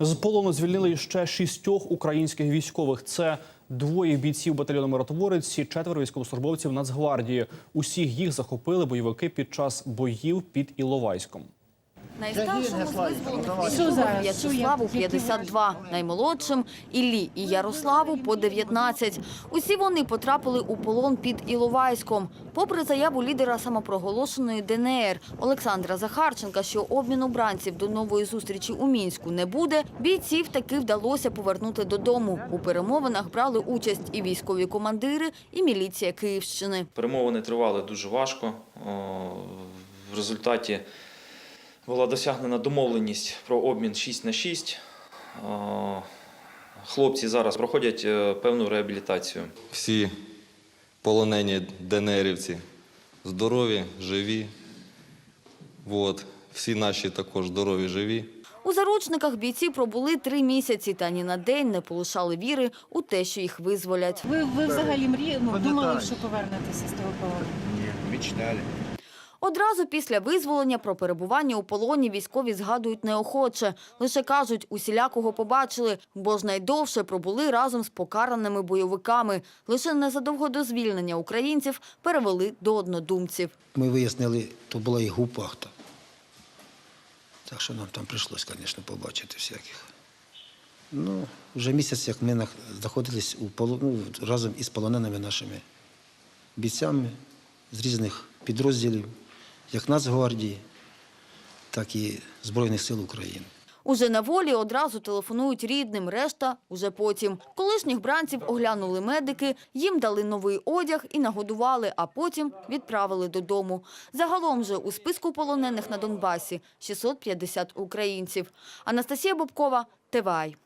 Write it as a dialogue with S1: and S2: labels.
S1: З полону звільнили ще шістьох українських військових. Це двоє бійців батальйону Миротворець четверо військовослужбовців Нацгвардії. Усіх їх захопили бойовики під час боїв під Іловайськом.
S2: Найстаршому з визволених? В'ячеславу
S3: Що, як- які
S2: 52, наймолодшим Іллі і Ярославу по 19. Усі вони потрапили у полон під Іловайськом. Попри заяву лідера самопроголошеної ДНР Олександра Захарченка, що обміну бранців до нової зустрічі у Мінську не буде, бійців таки вдалося повернути додому. У перемовинах брали участь і військові командири, і міліція Київщини.
S4: Перемовини тривали дуже важко. В результаті була досягнена домовленість про обмін 6 на 6. Хлопці зараз проходять е, певну реабілітацію.
S5: всі полонені ДНРівці здорові, живі. От. Всі наші також здорові, живі.
S2: У заручниках бійці пробули три місяці та ні на день не полишали віри у те, що їх визволять.
S3: Ви, ви взагалі мріяли, ну, думали, що повернетеся з того полону?
S6: Не, мечтали.
S2: Одразу після визволення про перебування у полоні військові згадують неохоче. Лише кажуть, усілякого побачили, бо ж найдовше пробули разом з покараними бойовиками. Лише незадовго до звільнення українців перевели до однодумців.
S7: Ми вияснили, то була і гупахта. Так що нам там прийшлось, звісно, побачити всяких. Ну, вже місяць, як ми знаходились у поло... ну, разом із полоненими нашими бійцями з різних підрозділів, як Нацгвардії, так і Збройних сил України.
S2: Уже на волі одразу телефонують рідним, решта – уже потім. Колишніх бранців оглянули медики, їм дали новий одяг і нагодували, а потім відправили додому. Загалом же у списку полонених на Донбасі 650 українців. Анастасія Бобкова, ТВАЙ.